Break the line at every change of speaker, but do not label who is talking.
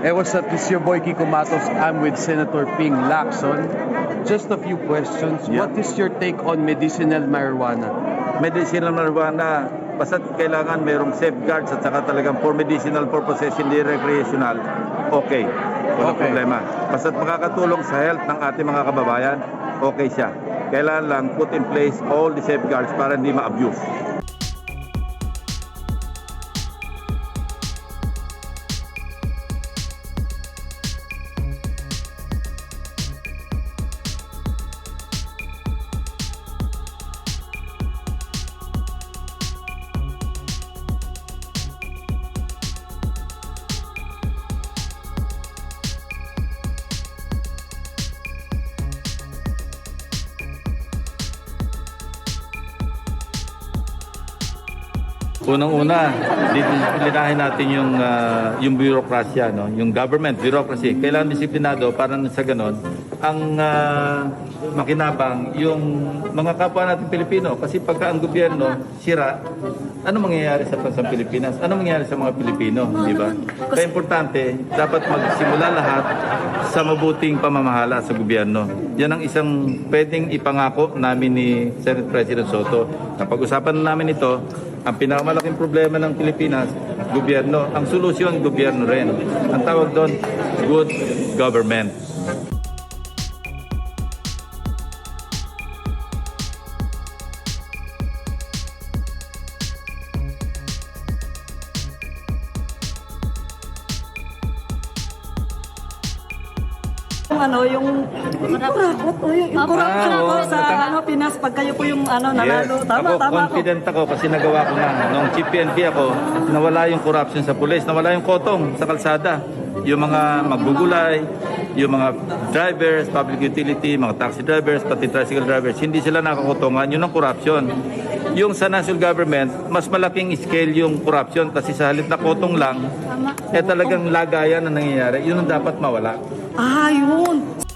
Hey, what's up? This is your boy Kiko Matos. I'm with Senator Ping Lacson. Just a few questions.
Yeah.
What is your take on medicinal marijuana?
medicinal marijuana, basta kailangan mayroong safeguards at saka talagang for medicinal purposes, hindi recreational, okay. Walang
Okay.
problema. Basta makakatulong sa health ng ating mga kababayan, okay siya. Kailangan lang put in place all the safeguards para hindi ma-abuse. Unang-una, disiplinahin natin yung ah, yung bureaucracy, no? yung government bureaucracy. Kailangan disiplinado para sa ganon ang ah, makinabang yung mga kapwa natin Pilipino. Kasi pagka ang gobyerno sira, ano mangyayari sa bansang Pilipinas? Ano mangyayari sa mga Pilipino, di ba? Kaya importante, dapat magsimula lahat sa mabuting pamamahala sa gobyerno. Yan ang isang pwedeng ipangako namin ni Senate President Soto. Napag-usapan na namin ito, ang pinakamalaking problema ng Pilipinas, gobyerno. Ang solusyon, gobyerno rin. Ang tawag doon, good government.
Yung ano, yung kurakot, o yung, yung corruption
Ah,
sa ano, Pinas, pag kayo po yung ano, nanalo. Tama,
ako,
tama ako.
confident ako kasi nagawa ko na. Nung chief PNP ako, nawala yung corruption sa pulis, nawala yung kotong sa kalsada. Yung mga magbugulay, yung mga drivers, public utility, mga taxi drivers, pati tricycle drivers, hindi sila nakakotongan. Yun ang corruption. Yung sa national government, mas malaking scale yung corruption kasi sa halip na kotong lang, eh talagang lagayan na nangyayari. Yun ang dapat mawala.
Ah, yun.